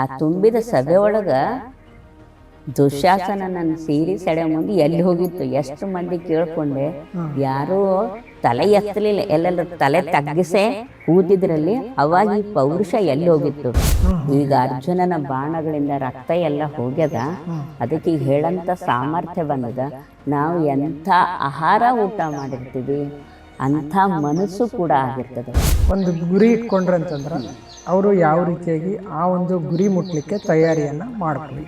ಆ ತುಂಬಿದ ಸಭೆ ಒಳಗ ದುಶಾಸನ ನನ್ನ ಸೀರೆ ಸೆಡೆ ಮುಂದೆ ಎಲ್ಲಿ ಹೋಗಿತ್ತು? ಎಷ್ಟು ಮಂದಿ ಕೇಳ್ಕೊಂಡೆ? ಯಾರೂ ತಲೆ ಎತ್ತಲಿಲ್ಲ. ಎಲ್ಲೆಲ್ಲ ತಲೆ ತಗ್ಗಿಸೆ ಕೂತಿದ್ರಲ್ಲಿ ಅವಾಗ ಈ ಪೌರುಷ ಎಲ್ಲಿ ಹೋಗಿತ್ತು? ಈಗ ಅರ್ಜುನನ ಬಾಣಗಳಿಂದ ರಕ್ತ ಎಲ್ಲ ಹೋಗ್ಯದ. ಅದಕ್ಕೆ ಈಗ ಹೇಳಂತ ಸಾಮರ್ಥ್ಯ ಬಂದದ. ನಾವು ಎಂಥ ಆಹಾರ ಊಟ ಮಾಡಿರ್ತೀವಿ? ಅಂಥ ಮನಸ್ಸು ಕೂಡ ಆಗಿರ್ತದೆ. ಒಂದು ಗುರಿ ಇಟ್ಕೊಂಡ್ರೆ ಅಂತಂದ್ರೆ ಅವರು ಯಾವ ರೀತಿಯಾಗಿ ಆ ಒಂದು ಗುರಿ ಮುಟ್ಲಿಕ್ಕೆ ತಯಾರಿಯನ್ನು ಮಾಡ್ಕೊಳ್ಳಿ.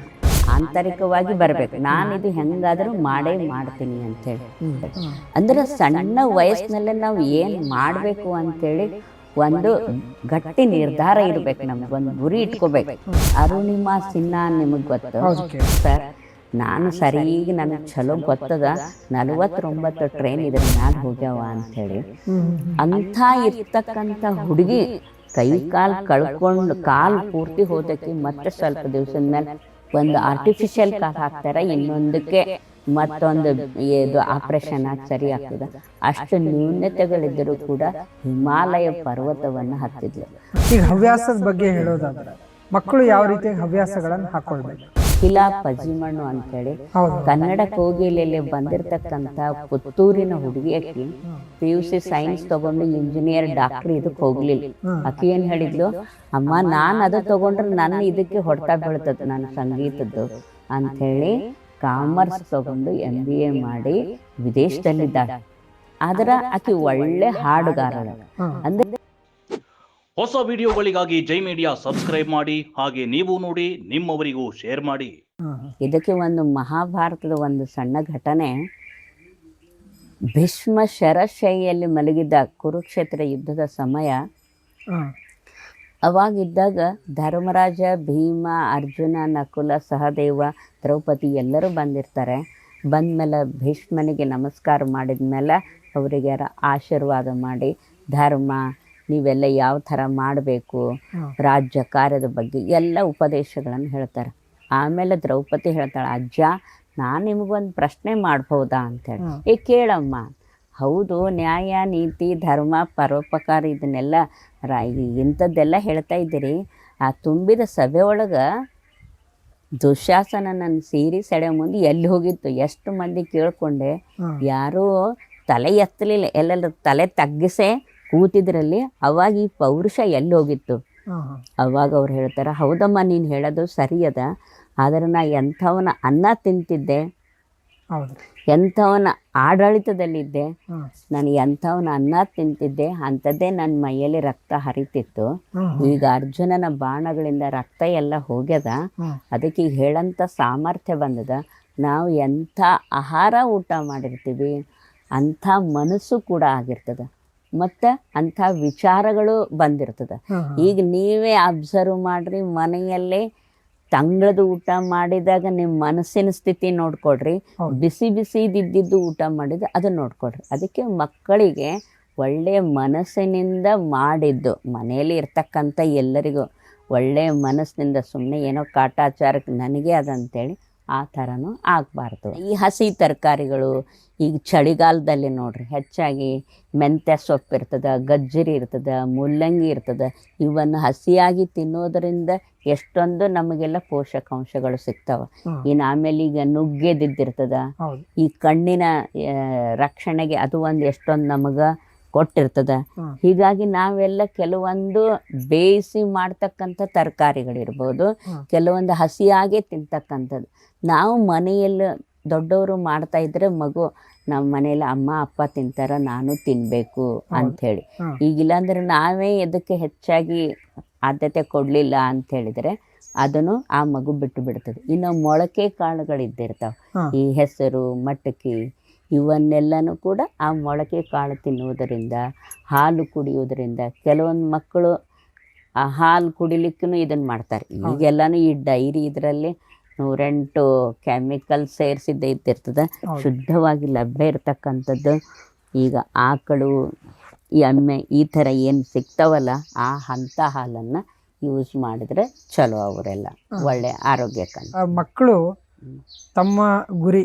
ಆಂತರಿಕವಾಗಿ ಬರಬೇಕು. ನಾನು ಇದು ಹೆಂಗಾದರೂ ಮಾಡೇ ಮಾಡ್ತೀನಿ ಅಂತೇಳಿ ಅಂದ್ರೆ ಸಣ್ಣ ವಯಸ್ಸಿನಲ್ಲೇ ನಾವು ಏನು ಮಾಡಬೇಕು ಅಂತೇಳಿ ಒಂದು ಗಟ್ಟಿ ನಿರ್ಧಾರ ಇರಬೇಕು ನಮ್ಗೆ. ಒಂದು ಗುರಿ ಇಟ್ಕೋಬೇಕು. ಅರುಣಿಮಾ ಸಿನ್ಹಾ ನಿಮಗೆ ಗೊತ್ತು. ಸರ್ ನಾನು ಸರಿಯಾಗಿ ನನಗೆ ಚಲೋ ಗೊತ್ತದ? ನಲವತ್ತೊಂಬತ್ತು ಟ್ರೈನ್ ಇದ್ರ ಮ್ಯಾಲ ಹೋಗ್ಯಾವ ಅಂಥೇಳಿ ಅಂಥ ಇರ್ತಕ್ಕಂಥ ಹುಡುಗಿ ಕೈ ಕಾಲು ಕಳ್ಕೊಂಡು ಕಾಲು ಪೂರ್ತಿ ಹೋದಕ್ಕೆ ಮತ್ತೆ ಸ್ವಲ್ಪ ದಿವಸದ ಮೇಲೆ ಒಂದು ಆರ್ಟಿಫಿಷಿಯಲ್ ಕಾಲು ಹಾಕ್ತಾರೆ. ಇನ್ನೊಂದಕ್ಕೆ ಮತ್ತೊಂದು ಇದು ಆಪರೇಷನ್ ಆಗಿ ಸರಿ ಆಗ್ತದೆ. ಅಷ್ಟು ನ್ಯೂನತೆಗಳಿದ್ದರೂ ಕೂಡ ಹಿಮಾಲಯ ಪರ್ವತವನ್ನು ಹತ್ತಿದ್ಲು. ಈಗ ಹವ್ಯಾಸದ ಬಗ್ಗೆ ಹೇಳೋದಾದ್ರೆ ಮಕ್ಕಳು ಯಾವ ರೀತಿ ಹವ್ಯಾಸಗಳನ್ನು ಹಾಕೊಳ್ಬೇಕು? ಶಿಲಾ ಪಜಿಮಣ್ಣು ಅಂತೇಳಿ ಹೇಳಿ ಕನ್ನಡ ಕೋಗಿಲೆಯಲ್ಲಿ ಬಂದಿರತಕ್ಕಂಥ ಪುತ್ತೂರಿನ ಹುಡುಗಿ ಅಕ್ಕಿ ಪಿ ಯು ಸಿ ಸೈನ್ಸ್ ತಗೊಂಡು ಇಂಜಿನಿಯರ್ ಡಾಕ್ಟರ್ ಇದಕ್ಕೆ ಹೋಗ್ಲಿಲ್ಲ. ಆಕಿ ಏನ್ ಹೇಳಿದ್ಲು? ಅಮ್ಮ ನಾನು ಅದು ತಗೊಂಡ್ರೆ ನನ್ನ ಇದಕ್ಕೆ ಹೊಡ್ತಾ ಬೀಳ್ತದೆ ನನ್ನ ಸಂಗೀತದ್ದು ಅಂಥೇಳಿ ಕಾಮರ್ಸ್ ತಗೊಂಡು ಎಂ ಬಿ ಎ ಮಾಡಿ ವಿದೇಶದಲ್ಲಿದ್ದಾಳೆ. ಆದ್ರೆ ಆಕಿ ಒಳ್ಳೆ ಹಾಡುಗಾರಳ. ಅಂದ್ರೆ ಹೊಸ ವಿಡಿಯೋಗಳಿಗಾಗಿ ಜೈ ಮೀಡಿಯಾ ಸಬ್ಸ್ಕ್ರೈಬ್ ಮಾಡಿ ಹಾಗೆ ನೀವು ನೋಡಿ ನಿಮ್ಮವರಿಗೂ ಶೇರ್ ಮಾಡಿ. ಇದಕ್ಕೆ ಒಂದು ಮಹಾಭಾರತದ ಒಂದು ಸಣ್ಣ ಘಟನೆ. ಭೀಷ್ಮ ಶರಶೈಯಲ್ಲಿ ಮಲಗಿದ್ದ ಕುರುಕ್ಷೇತ್ರ ಯುದ್ಧದ ಸಮಯ. ಅವಾಗಿದ್ದಾಗ ಧರ್ಮರಾಜ ಭೀಮ ಅರ್ಜುನ ನಕುಲ ಸಹದೇವ ದ್ರೌಪದಿ ಎಲ್ಲರೂ ಬಂದಿರ್ತಾರೆ. ಬಂದಮೇಲೆ ಭೀಷ್ಮನಿಗೆ ನಮಸ್ಕಾರ ಮಾಡಿದ ಮೇಲೆ ಅವರಿಗೆ ಆಶೀರ್ವಾದ ಮಾಡಿ ಧರ್ಮ ನೀವೆಲ್ಲ ಯಾವ ಥರ ಮಾಡಬೇಕು ರಾಜ್ಯ ಕಾರ್ಯದ ಬಗ್ಗೆ ಎಲ್ಲ ಉಪದೇಶಗಳನ್ನು ಹೇಳ್ತಾರೆ. ಆಮೇಲೆ ದ್ರೌಪದಿ ಹೇಳ್ತಾಳೆ ಅಜ್ಜ ನಾನು ನಿಮಗೊಂದು ಪ್ರಶ್ನೆ ಮಾಡ್ಬೋದಾ ಅಂತೇಳಿ. ಏ ಕೇಳಮ್ಮ ಹೌದು ನ್ಯಾಯ ನೀತಿ ಧರ್ಮ ಪರೋಪಕಾರ ಇದನ್ನೆಲ್ಲ ರಾ ಇಂಥದ್ದೆಲ್ಲ ಹೇಳ್ತಾ ಇದ್ದೀರಿ. ಆ ತುಂಬಿದ ಸಭೆ ಒಳಗೆ ದುಶಾಸನ ನನ್ನ ಸೀರೆ ಸೆಡೆ ಮುಂದೆ ಎಲ್ಲಿ ಹೋಗಿತ್ತು ಎಷ್ಟು ಮಂದಿ ಕೇಳಿಕೊಂಡೆ ಯಾರೂ ತಲೆ ಎತ್ತಲಿಲ್ಲ ಎಲ್ಲೆಲ್ಲ ತಲೆ ತಗ್ಗಿಸೆ ಕೂತಿದ್ರಲ್ಲಿ ಅವಾಗ ಈ ಪೌರುಷ ಎಲ್ಲಿ ಹೋಗಿತ್ತು ಅವಾಗ ಅವ್ರು ಹೇಳ್ತಾರೆ ಹೌದಮ್ಮ ನೀನು ಹೇಳೋದು ಸರಿಯದ ಆದರೆ ನಾ ಎಂಥವನ ಅನ್ನ ತಿಂತಿದ್ದೆ. ಎಂಥವನ ಆಡಳಿತದಲ್ಲಿದ್ದೆ. ನಾನು ಎಂಥವನ ಅನ್ನ ತಿಂತಿದ್ದೆ ಅಂಥದ್ದೇ ನನ್ನ ಮೈಯಲ್ಲಿ ರಕ್ತ ಹರಿತಿತ್ತು. ಈಗ ಅರ್ಜುನನ ಬಾಣಗಳಿಂದ ರಕ್ತ ಎಲ್ಲ ಹೋಗ್ಯದ. ಅದಕ್ಕೆ ಈಗ ಹೇಳಂಥ ಸಾಮರ್ಥ್ಯ ಬಂದದ. ನಾವು ಎಂಥ ಆಹಾರ ಊಟ ಮಾಡಿರ್ತೀವಿ ಅಂಥ ಮನಸ್ಸು ಕೂಡ ಆಗಿರ್ತದೆ. ಮತ್ತು ಅಂಥ ವಿಚಾರಗಳು ಬಂದಿರ್ತದೆ. ಈಗ ನೀವೇ ಅಬ್ಸರ್ವ್ ಮಾಡ್ರಿ ಮನೆಯಲ್ಲೇ ತಂಗಳದ ಊಟ ಮಾಡಿದಾಗ ನಿಮ್ಮ ಮನಸ್ಸಿನ ಸ್ಥಿತಿ ನೋಡ್ಕೊಡ್ರಿ. ಬಿಸಿ ಬಿಸಿ ಇದ್ದಿದ್ದು ಊಟ ಮಾಡಿದ ಅದನ್ನ ನೋಡ್ಕೊಡ್ರಿ. ಅದಕ್ಕೆ ಮಕ್ಕಳಿಗೆ ಒಳ್ಳೆಯ ಮನಸ್ಸಿನಿಂದ ಮಾಡಿದ್ದು ಮನೆಯಲ್ಲಿ ಇರ್ತಕ್ಕಂಥ ಎಲ್ಲರಿಗೂ ಒಳ್ಳೆಯ ಮನಸ್ಸಿನಿಂದ ಸುಮ್ಮನೆ ಏನೋ ಕಾಟಾಚಾರಕ್ಕೆ ನನಗೆ ಅದಂತೇಳಿ ಆ ಥರನೂ ಆಗಬಾರ್ದು. ಈ ಹಸಿ ತರಕಾರಿಗಳು ಈಗ ಚಳಿಗಾಲದಲ್ಲಿ ನೋಡ್ರಿ ಹೆಚ್ಚಾಗಿ ಮೆಂತ್ಯ ಸೊಪ್ಪು ಇರ್ತದೆ ಗಜ್ಜರಿ ಇರ್ತದೆ ಮೂಲಂಗಿ ಇರ್ತದೆ ಇವನ್ನು ಹಸಿಯಾಗಿ ತಿನ್ನೋದರಿಂದ ಎಷ್ಟೊಂದು ನಮಗೆಲ್ಲ ಪೋಷಕಾಂಶಗಳು ಸಿಗ್ತಾವ. ಇನ್ನು ಆಮೇಲೆ ಈಗ ನುಗ್ಗೆದಿದ್ದಿರ್ತದ ಈ ಕಣ್ಣಿನ ರಕ್ಷಣೆಗೆ ಅದು ಒಂದು ಎಷ್ಟೊಂದು ನಮಗೆ ಕೊಟ್ಟಿರ್ತದೆ. ಹೀಗಾಗಿ ನಾವೆಲ್ಲ ಕೆಲವೊಂದು ಬೇಯಿಸಿ ಮಾಡ್ತಕ್ಕಂಥ ತರಕಾರಿಗಳಿರ್ಬೋದು. ಕೆಲವೊಂದು ಹಸಿಯಾಗೆ ತಿಂತಕ್ಕಂಥದ್ದು. ನಾವು ಮನೆಯಲ್ಲಿ ದೊಡ್ಡವರು ಮಾಡ್ತಾ ಇದ್ರೆ ಮಗು ನಮ್ಮ ಮನೇಲಿ ಅಮ್ಮ ಅಪ್ಪ ತಿಂತಾರ ನಾನು ತಿನ್ಬೇಕು ಅಂಥೇಳಿ. ಹೇಳಿ ಈಗಿಲ್ಲ ಅಂದ್ರೆ ನಾವೇ ಇದಕ್ಕೆ ಹೆಚ್ಚಾಗಿ ಆದ್ಯತೆ ಕೊಡಲಿಲ್ಲ ಅಂತ ಹೇಳಿದ್ರೆ ಅದನ್ನು ಆ ಮಗು ಬಿಟ್ಟು ಬಿಡ್ತದೆ. ಇನ್ನು ಮೊಳಕೆ ಕಾಳುಗಳಿದ್ದಿರ್ತಾವೆ. ಈ ಹೆಸರು ಮಟಕಿ ಇವನ್ನೆಲ್ಲನೂ ಕೂಡ ಆ ಮೊಳಕೆ ಕಾಳು ತಿನ್ನುವುದರಿಂದ ಹಾಲು ಕುಡಿಯುವುದರಿಂದ ಕೆಲವೊಂದು ಮಕ್ಕಳು ಆ ಹಾಲು ಕುಡಿಲಿಕ್ಕೂ ಇದನ್ನು ಮಾಡ್ತಾರೆ. ಈಗೆಲ್ಲನೂ ಈ ಡೈರಿ ಇದರಲ್ಲಿ ನೂರೆಂಟು ಕೆಮಿಕಲ್ ಸೇರಿಸಿದ್ದೇ ಇದ್ದಿರ್ತದೆ. ಶುದ್ಧವಾಗಿ ಲಭ್ಯ ಇರತಕ್ಕಂಥದ್ದು. ಈಗ ಆಕಳು ಈ ಎಮ್ಮೆ ಈ ಥರ ಏನು ಸಿಗ್ತಾವಲ್ಲ ಆ ಅಂಥ ಹಾಲನ್ನು ಯೂಸ್ ಮಾಡಿದ್ರೆ ಚಲೋ ಅವರೆಲ್ಲ. ಒಳ್ಳೆ ಆರೋಗ್ಯಕ್ಕೆ ಮಕ್ಕಳು ತಮ್ಮ ಗುರಿ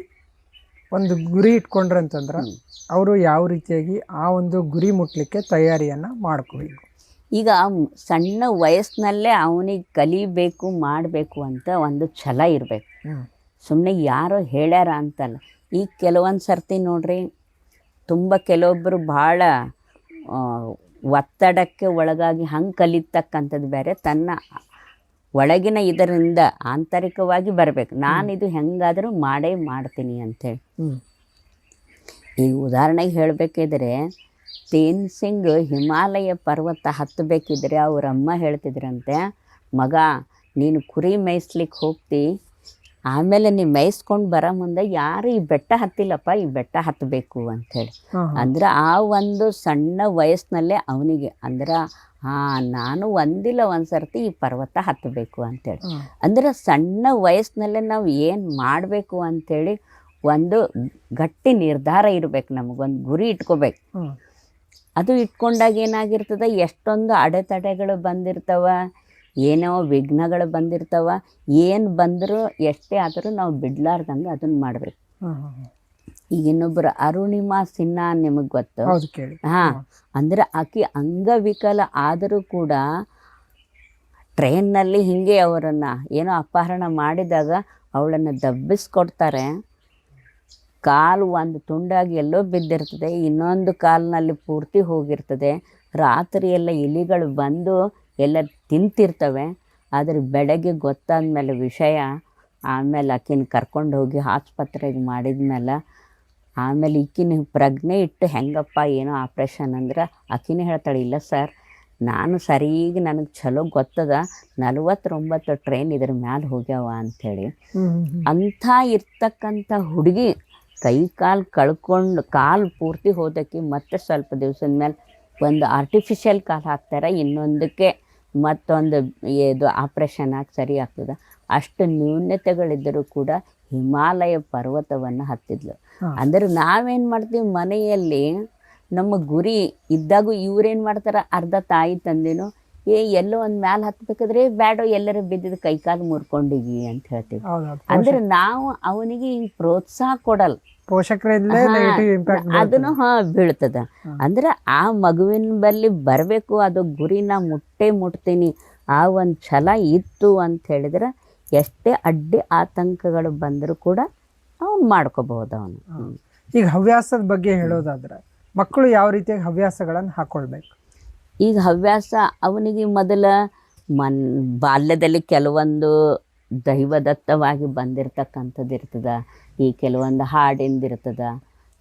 ಒಂದು ಗುರಿ ಇಟ್ಕೊಂಡ್ರೆ ಅಂತಂದ್ರೆ ಅವರು ಯಾವ ರೀತಿಯಾಗಿ ಆ ಒಂದು ಗುರಿ ಮುಟ್ಲಿಕ್ಕೆ ತಯಾರಿಯನ್ನು ಮಾಡ್ಕೋಬೇಕು. ಈಗ ಸಣ್ಣ ವಯಸ್ಸಿನಲ್ಲೇ ಅವನಿಗೆ ಕಲಿಬೇಕು ಮಾಡಬೇಕು ಅಂತ ಒಂದು ಛಲ ಇರಬೇಕು. ಸುಮ್ಮನೆ ಯಾರೋ ಹೇಳ್ಯಾರ ಅಂತಲ್ಲ. ಈಗ ಕೆಲವೊಂದು ಸರ್ತಿ ನೋಡ್ರಿ ತುಂಬ ಕೆಲವೊಬ್ಬರು ಭಾಳ ಒತ್ತಡಕ್ಕೆ ಒಳಗಾಗಿ ಹಂಗೆ ಕಲಿತಕ್ಕಂಥದ್ದು ಬೇರೆ ತನ್ನ ಒಳಗಿನ ಇದರಿಂದ ಆಂತರಿಕವಾಗಿ ಬರಬೇಕು. ನಾನಿದು ಹೆಂಗಾದರೂ ಮಾಡೇ ಮಾಡ್ತೀನಿ ಅಂಥೇಳಿ ಹೇಳಿ ಈಗ ಉದಾಹರಣೆಗೆ ಹೇಳಬೇಕಿದ್ರೆ ತೇನ್ ಸಿಂಗ್ ಹಿಮಾಲಯ ಪರ್ವತ ಹತ್ತಬೇಕಿದ್ರೆ ಅವ್ರ ಅಮ್ಮ ಹೇಳ್ತಿದ್ರಂತೆ ಮಗ ನೀನು ಕುರಿ ಮೇಯಿಸ್ಲಿಕ್ಕೆ ಹೋಗ್ತಿ. ಆಮೇಲೆ ನೀ ಮೇಯಿಸ್ಕೊಂಡು ಬರೋ ಮುಂದೆ ಯಾರು ಈ ಬೆಟ್ಟ ಹತ್ತಿಲ್ಲಪ್ಪ ಈ ಬೆಟ್ಟ ಹತ್ತಬೇಕು ಅಂಥೇಳಿ. ಅಂದ್ರೆ ಆ ಒಂದು ಸಣ್ಣ ವಯಸ್ಸಿನಲ್ಲೇ ಅವನಿಗೆ ಅಂದ್ರೆ ಹಾಂ ನಾನು ಒಂದಿಲ್ಲ ಒಂದ್ಸರ್ತಿ ಈ ಪರ್ವತ ಹತ್ತಬೇಕು ಅಂತೇಳಿ. ಅಂದ್ರೆ ಸಣ್ಣ ವಯಸ್ಸಿನಲ್ಲೇ ನಾವು ಏನು ಮಾಡಬೇಕು ಅಂಥೇಳಿ ಒಂದು ಗಟ್ಟಿ ನಿರ್ಧಾರ ಇರಬೇಕು ನಮಗೊಂದು ಗುರಿ ಇಟ್ಕೋಬೇಕು ಅದು ಇಟ್ಕೊಂಡಾಗ ಏನಾಗಿರ್ತದೆ ಎಷ್ಟೊಂದು ಅಡೆತಡೆಗಳು ಬಂದಿರ್ತವ ಏನೋ ವಿಘ್ನಗಳು ಬಂದಿರ್ತವ ಏನು ಬಂದರೂ ಎಷ್ಟೇ ಆದರೂ ನಾವು ಬಿಡ್ಲಾರ್ದಂಗೆ ಅದನ್ನು ಮಾಡಬೇಕು. ಈಗ ಇನ್ನೊಬ್ಬರು ಅರುಣಿಮಾ ಸಿನ್ಹಾ ನಿಮಗೆ ಗೊತ್ತು? ಹಾಂ ಅಂದ್ರೆ ಆಕೆ ಅಂಗವಿಕಲ ಆದರೂ ಕೂಡ ಟ್ರೈನ್ನಲ್ಲಿ ಹಿಂಗೆ ಅವರನ್ನು ಏನೋ ಅಪಹರಣ ಮಾಡಿದಾಗ ಅವಳನ್ನು ದಬ್ಬಿಸ್ಕೊಡ್ತಾರೆ. ಕಾಲು ಒಂದು ತುಂಡಾಗಿ ಎಲ್ಲೋ ಬಿದ್ದಿರ್ತದೆ ಇನ್ನೊಂದು ಕಾಲಿನಲ್ಲಿ ಪೂರ್ತಿ ಹೋಗಿರ್ತದೆ. ರಾತ್ರಿ ಎಲ್ಲ ಇಲಿಗಳು ಬಂದು ಎಲ್ಲ ತಿಂತಿರ್ತವೆ. ಆದರೆ ಬೆಳಗ್ಗೆ ಗೊತ್ತಾದ ಮೇಲೆ ವಿಷಯ ಆಮೇಲೆ ಆಕಿನ ಕರ್ಕೊಂಡು ಹೋಗಿ ಆಸ್ಪತ್ರೆಗೆ ಮಾಡಿದ್ಮೇಲೆ ಆಮೇಲೆ ಈಕಿನ ಪ್ರಜ್ಞೆ ಇಟ್ಟು ಹೆಂಗಪ್ಪ ಏನೋ ಆಪ್ರೇಷನ್ ಅಂದ್ರೆ ಆಕಿನೇ ಹೇಳ್ತಾಳೆ ಇಲ್ಲ ಸರ್ ನಾನು ಸರಿಗೆ ನನಗೆ ಚಲೋ ಗೊತ್ತದ ನಲವತ್ತೊಂಬತ್ತು ಟ್ರೈನ್ ಇದ್ರ ಮ್ಯಾಲೆ ಹೋಗ್ಯಾವ ಅಂಥೇಳಿ. ಅಂಥ ಇರ್ತಕ್ಕಂಥ ಹುಡುಗಿ ಕೈ ಕಾಲು ಕಳ್ಕೊಂಡು ಕಾಲು ಪೂರ್ತಿ ಹೋದಕ್ಕೆ ಮತ್ತೆ ಸ್ವಲ್ಪ ದಿವಸದ ಮೇಲೆ ಒಂದು ಆರ್ಟಿಫಿಷಿಯಲ್ ಕಾಲು ಹಾಕ್ತಾರೆ ಇನ್ನೊಂದಕ್ಕೆ ಮತ್ತೊಂದು ಇದು ಆಪ್ರೇಷನ್ ಆಗಿ ಸರಿ ಆಗ್ತದೆ ಅಷ್ಟು ನ್ಯೂನ್ಯತೆಗಳಿದ್ದರೂ ಕೂಡ ಹಿಮಾಲಯ ಪರ್ವತವನ್ನು ಹತ್ತಿದ್ಲು. ಅಂದರೆ ನಾವೇನು ಮಾಡ್ತೀವಿ ಮನೆಯಲ್ಲಿ ನಮ್ಮ ಗುರಿ ಇದ್ದಾಗೂ ಇವ್ರೇನು ಮಾಡ್ತಾರೆ ಅರ್ಧ ತಾಯಿ ತಂದೆನೋ ಏ ಎಲ್ಲೋ ಒಂದು ಮ್ಯಾಲ ಹತ್ಬೇಕಾದ್ರೆ ಬ್ಯಾಡೋ ಎಲ್ಲರೂ ಬಿದ್ದಿದ್ದು ಕೈ ಕಾಲು ಮುರ್ಕೊಂಡಿಗಿ ಅಂತ ಹೇಳ್ತೀವಿ. ಅಂದ್ರೆ ನಾವು ಅವನಿಗೆ ಹಿಂಗ್ ಪ್ರೋತ್ಸಾಹ ಕೊಡಲ್ಲ. ಅದನ್ನು ಹಾ ಬೀಳ್ತದ. ಅಂದ್ರೆ ಆ ಮಗುವಿನ ಬಲ್ಲಿ ಬರಬೇಕು ಅದು ಗುರಿನ ಮುಟ್ಟೆ ಮುಟ್ತೀನಿ ಆ ಒಂದು ಛಲ ಇತ್ತು ಅಂತ ಹೇಳಿದ್ರೆ ಎಷ್ಟೇ ಅಡ್ಡಿ ಆತಂಕಗಳು ಬಂದರೂ ಕೂಡ ಅವನು ಮಾಡ್ಕೋಬಹುದು ಅವನು. ಈಗ ಹವ್ಯಾಸದ ಬಗ್ಗೆ ಹೇಳೋದಾದ್ರೆ ಮಕ್ಕಳು ಯಾವ ರೀತಿಯಾಗಿ ಹವ್ಯಾಸಗಳನ್ನು ಹಾಕೊಳ್ಬೇಕು? ಈಗ ಹವ್ಯಾಸ ಅವನಿಗೆ ಮೊದಲ ಮನ್ ಬಾಲ್ಯದಲ್ಲಿ ಕೆಲವೊಂದು ದೈವದತ್ತವಾಗಿ ಬಂದಿರತಕ್ಕಂಥದ್ದು ಇರ್ತದ. ಈ ಕೆಲವೊಂದು ಹಾಡಿಂದು ಇರ್ತದ.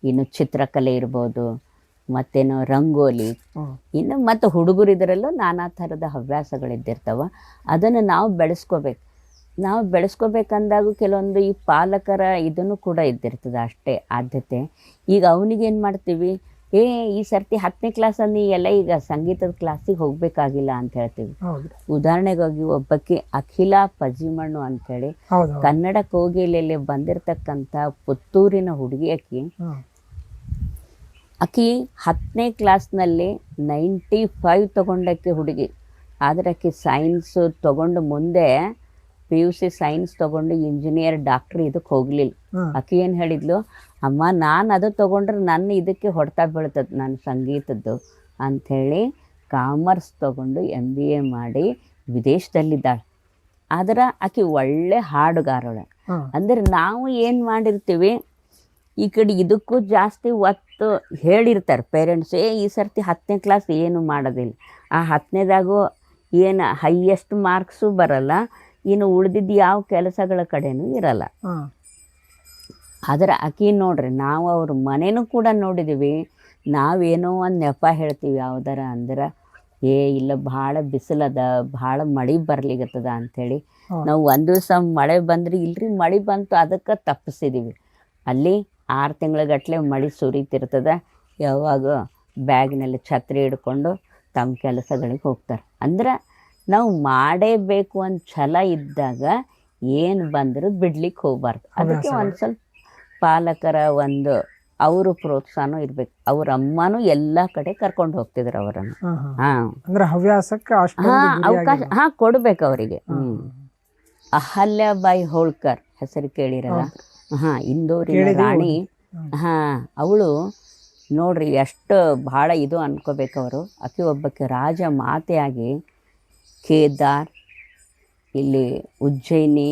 ಇನ್ನು ಚಿತ್ರಕಲೆ ಇರ್ಬೋದು ಮತ್ತೇನು ರಂಗೋಲಿ. ಇನ್ನು ಮತ್ತು ಹುಡುಗರಿದ್ರಲ್ಲೂ ನಾನಾ ಥರದ ಹವ್ಯಾಸಗಳಿದ್ದಿರ್ತವೆ. ಅದನ್ನು ನಾವು ಬೆಳೆಸ್ಕೋಬೇಕು. ನಾವು ಬೆಳೆಸ್ಕೋಬೇಕಂದಾಗ ಕೆಲವೊಂದು ಈ ಪಾಲಕರ ಇದನ್ನು ಕೂಡ ಇದ್ದಿರ್ತದೆ ಅಷ್ಟೇ ಆದ್ಯತೆ. ಈಗ ಅವನಿಗೆ ಏನು ಮಾಡ್ತೀವಿ? ಏ ಈ ಸರ್ತಿ ಹತ್ತನೇ ಕ್ಲಾಸಲ್ಲಿ ಎಲ್ಲ ಈಗ ಸಂಗೀತದ ಕ್ಲಾಸಿಗೆ ಹೋಗಬೇಕಾಗಿಲ್ಲ ಅಂತ ಹೇಳ್ತೀವಿ. ಉದಾಹರಣೆಗಾಗಿ ಒಬ್ಬಕ್ಕೆ ಅಖಿಲ ಪಜಿಮಣ್ಣು ಅಂತೇಳಿ. ಕನ್ನಡ ಕೋಗಿಲೆಯಲ್ಲಿ ಬಂದಿರತಕ್ಕಂಥ ಪುತ್ತೂರಿನ ಹುಡುಗಿ ಅಕ್ಕಿ ಅಕ್ಕಿ ಹತ್ತನೇ ಕ್ಲಾಸ್ನಲ್ಲಿ ನೈಂಟಿ ಫೈವ್ ತೊಗೊಂಡಕ್ಕೆ ಹುಡುಗಿ. ಆದರೆ ಅಕ್ಕಿ ಸೈನ್ಸು ತೊಗೊಂಡು ಮುಂದೆ ಪಿ ಯು ಸಿ ಸೈನ್ಸ್ ತಗೊಂಡು ಇಂಜಿನಿಯರ್ ಡಾಕ್ಟರ್ ಇದಕ್ಕೆ ಹೋಗ್ಲಿಲ್ಲ. ಅಕ್ಕಿ ಆಕಿ ಏನು ಹೇಳಿದ್ಲು? ಅಮ್ಮ ನಾನು ಅದು ತಗೊಂಡ್ರೆ ನನ್ನ ಇದಕ್ಕೆ ಹೊಡ್ತಾ ಬೀಳ್ತದೆ ನನ್ನ ಸಂಗೀತದ್ದು. ಅಂಥೇಳಿ ಕಾಮರ್ಸ್ ತಗೊಂಡು ಎಂ ಬಿ ಎ ಮಾಡಿ ವಿದೇಶದಲ್ಲಿದ್ದಾಳೆ. ಆದ್ರೆ ಆಕೆ ಒಳ್ಳೆ ಹಾಡುಗಾರಳು. ಅಂದರೆ ಅಂದ್ರೆ ನಾವು ಏನು ಮಾಡಿರ್ತೀವಿ? ಈ ಕಡೆ ಇದಕ್ಕೂ ಜಾಸ್ತಿ ಒತ್ತು ಹೇಳಿರ್ತಾರೆ ಪೇರೆಂಟ್ಸ್ ಏ ಈ ಸರ್ತಿ ಹತ್ತನೇ ಕ್ಲಾಸ್ ಏನು ಮಾಡೋದಿಲ್ಲ. ಆ ಹತ್ತನೇದಾಗೂ ಏನು ಹೈಯೆಸ್ಟ್ ಮಾರ್ಕ್ಸು ಬರಲ್ಲ. ಇನ್ನು ಉಳಿದಿದ್ದು ಯಾವ ಕೆಲಸಗಳ ಕಡೆನೂ ಇರಲ್ಲ. ಆದರೆ ಆಕಿ ನೋಡ್ರಿ ನಾವು ಅವ್ರ ಮನೇನೂ ಕೂಡ ನೋಡಿದ್ದೀವಿ ನಾವೇನೋ ಒಂದು ನೆಪ ಹೇಳ್ತೀವಿ ಯಾವ್ದಾರ ಅಂದ್ರೆ ಏ ಇಲ್ಲ ಭಾಳ ಬಿಸಿಲದ ಭಾಳ ಮಳೆ ಬರ್ಲಿಗತ್ತದ ಅಂಥೇಳಿ. ನಾವು ಒಂದು ದಿವಸ ಮಳೆ ಬಂದ್ರೆ ಇಲ್ರಿ ಮಳೆ ಬಂತು ಅದಕ್ಕೆ ತಪ್ಪಿಸಿದ್ದೀವಿ ಅಲ್ಲಿ ಆರು ತಿಂಗಳಗಟ್ಲೆ ಮಳೆ ಸುರಿತಿರ್ತದ. ಯಾವಾಗ ಬ್ಯಾಗ್ನಲ್ಲಿ ಛತ್ರಿ ಹಿಡ್ಕೊಂಡು ತಮ್ಮ ಕೆಲಸಗಳಿಗೆ ಹೋಗ್ತಾರೆ. ಅಂದ್ರೆ ನಾವು ಮಾಡೇಬೇಕು ಅಂತ ಛಲ ಇದ್ದಾಗ ಏನು ಬಂದರೂ ಬಿಡ್ಲಿಕ್ಕೆ ಹೋಗ್ಬಾರ್ದು. ಅದಕ್ಕೆ ಒಂದು ಸ್ವಲ್ಪ ಪಾಲಕರ ಒಂದು ಅವರು ಪ್ರೋತ್ಸಾಹನೂ ಇರಬೇಕು. ಅವ್ರ ಅಮ್ಮನೂ ಎಲ್ಲ ಕಡೆ ಕರ್ಕೊಂಡು ಹೋಗ್ತಿದ್ರು ಅವರನ್ನು. ಅಂದ್ರೆ ಹವ್ಯಾಸಕ್ಕೆ ಅವಕಾಶ ಹಾ ಕೊಡ್ಬೇಕು ಅವರಿಗೆ. ಹ್ಮ್. ಅಹಲ್ಯಾಬಾಯಿ ಹೋಳ್ಕರ್ ಹೆಸರು ಕೇಳಿರಲ್ಲ? ಹಾಂ ಇಂದೂರಿನ ರಾಣಿ. ಹಾಂ. ಅವಳು ನೋಡ್ರಿ ಎಷ್ಟು ಭಾಳ ಇದು ಅನ್ಕೋಬೇಕು ಅವರು ಆಕೆ ಒಬ್ಬಕ್ಕೆ ರಾಜ ಮಾತೆಯಾಗಿ ಕೇದಾರ್ ಇಲ್ಲಿ ಉಜ್ಜಯಿನಿ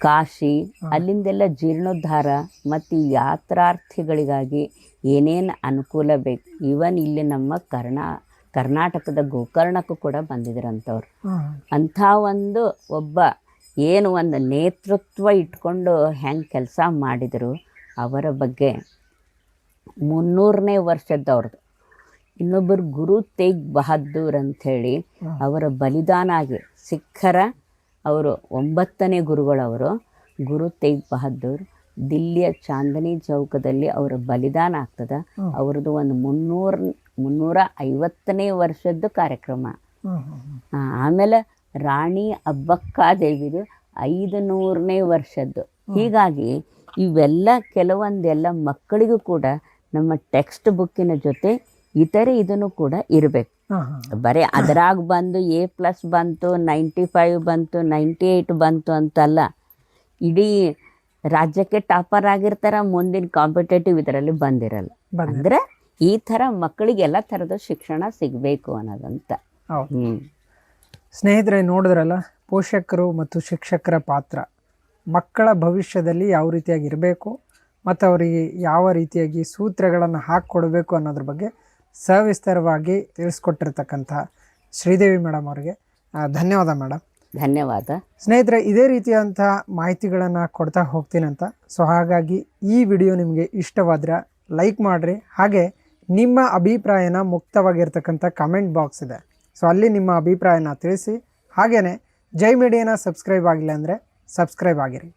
ಕಾಶಿ ಅಲ್ಲಿಂದೆಲ್ಲ ಜೀರ್ಣೋದ್ಧಾರ ಮತ್ತು ಯಾತ್ರಾರ್ಥಿಗಳಿಗಾಗಿ ಏನೇನು ಅನುಕೂಲ ಬೇಕು. ಈವನ್ ಇಲ್ಲಿ ನಮ್ಮ ಕರ್ನಾ ಕರ್ನಾಟಕದ ಗೋಕರ್ಣಕ್ಕೂ ಕೂಡ ಬಂದಿದ್ರಂಥವ್ರು. ಅಂಥ ಒಂದು ಒಬ್ಬ ಏನು ಒಂದು ನೇತೃತ್ವ ಇಟ್ಕೊಂಡು ಹೆಂಗೆ ಕೆಲಸ ಮಾಡಿದರು ಅವರ ಬಗ್ಗೆ ಮುನ್ನೂರನೇ ವರ್ಷದವ್ರದ್ದು ಇನ್ನೊಬ್ಬರು ಗುರು ತೇಗ್ ಬಹದ್ದೂರ್ ಅಂಥೇಳಿ ಅವರ ಬಲಿದಾನ ಆಗಿ ಸಿಖ್ಖರ ಅವರು ಒಂಬತ್ತನೇ ಗುರುಗಳವರು ಗುರು ತೇಗ್ ಬಹದ್ದೂರ್. ದಿಲ್ಲಿಯ ಚಾಂದನಿ ಚೌಕದಲ್ಲಿ ಅವರ ಬಲಿದಾನ ಆಗ್ತದ. ಅವ್ರದ್ದು ಒಂದು ಮುನ್ನೂರ ಮುನ್ನೂರ ಐವತ್ತನೇ ವರ್ಷದ್ದು ಕಾರ್ಯಕ್ರಮ. ಆಮೇಲೆ ರಾಣಿ ಅಬ್ಬಕ್ಕಾದೇವಿದು ಐದು ನೂರನೇ ವರ್ಷದ್ದು. ಹೀಗಾಗಿ ಇವೆಲ್ಲ ಕೆಲವೊಂದೆಲ್ಲ ಮಕ್ಕಳಿಗೂ ಕೂಡ ನಮ್ಮ ಟೆಕ್ಸ್ಟ್ ಬುಕ್ಕಿನ ಜೊತೆ ಇತರೆ ಇದನ್ನು ಕೂಡ ಇರಬೇಕು. ಬರೀ ಅದರಾಗ ಬಂದು ಎ ಪ್ಲಸ್ ಬಂತು ನೈಂಟಿ ಫೈವ್ ಬಂತು ನೈಂಟಿ ಏಯ್ಟ್ ಬಂತು ಅಂತಲ್ಲ ಇಡೀ ರಾಜ್ಯಕ್ಕೆ ಟಾಪರ್ ಆಗಿರ್ತಾರ ಮುಂದಿನ ಕಾಂಪಿಟೇಟಿವ್ ಇದರಲ್ಲಿ ಬಂದಿರಲ್ಲ. ಅಂದ್ರೆ ಈ ಥರ ಮಕ್ಕಳಿಗೆ ಎಲ್ಲ ಥರದ ಶಿಕ್ಷಣ ಸಿಗಬೇಕು ಅನ್ನೋದಂತ. ಹೌದು. ಹ್ಞೂ ಸ್ನೇಹಿತರೆ ನೋಡಿದ್ರಲ್ಲ ಪೋಷಕರು ಮತ್ತು ಶಿಕ್ಷಕರ ಪಾತ್ರ. ಮಕ್ಕಳ ಭವಿಷ್ಯದಲ್ಲಿ ಯಾವ ರೀತಿಯಾಗಿ ಇರಬೇಕು ಮತ್ತು ಅವರಿಗೆ ಯಾವ ರೀತಿಯಾಗಿ ಸೂತ್ರಗಳನ್ನು ಹಾಕ್ಕೊಡ್ಬೇಕು ಅನ್ನೋದ್ರ ಬಗ್ಗೆ ಸವಿಸ್ತಾರವಾಗಿ ತಿಳಿಸ್ಕೊಟ್ಟಿರ್ತಕ್ಕಂಥ ಶ್ರೀದೇವಿ ಮೇಡಮ್ ಅವರಿಗೆ ಧನ್ಯವಾದ ಮೇಡಮ್. ಧನ್ಯವಾದ. ಸ್ನೇಹಿತರೆ ಇದೇ ರೀತಿಯಾದಂಥ ಮಾಹಿತಿಗಳನ್ನು ಕೊಡ್ತಾ ಹೋಗ್ತೀನಂತ ಸೊ ಹಾಗಾಗಿ ಈ ವಿಡಿಯೋ ನಿಮಗೆ ಇಷ್ಟವಾದರೆ ಲೈಕ್ ಮಾಡಿರಿ. ಹಾಗೆ ನಿಮ್ಮ ಅಭಿಪ್ರಾಯನ ಮುಕ್ತವಾಗಿರ್ತಕ್ಕಂಥ ಕಮೆಂಟ್ ಬಾಕ್ಸ್ ಇದೆ. ಸೊ ಅಲ್ಲಿ ನಿಮ್ಮ ಅಭಿಪ್ರಾಯನ ತಿಳಿಸಿ ಹಾಗೆಯೇ ಜೈ ಮೀಡಿಯಾನ ಸಬ್ಸ್ಕ್ರೈಬ್ ಆಗಿಲ್ಲ ಅಂದರೆ ಸಬ್ಸ್ಕ್ರೈಬ್ ಆಗಿರಿ.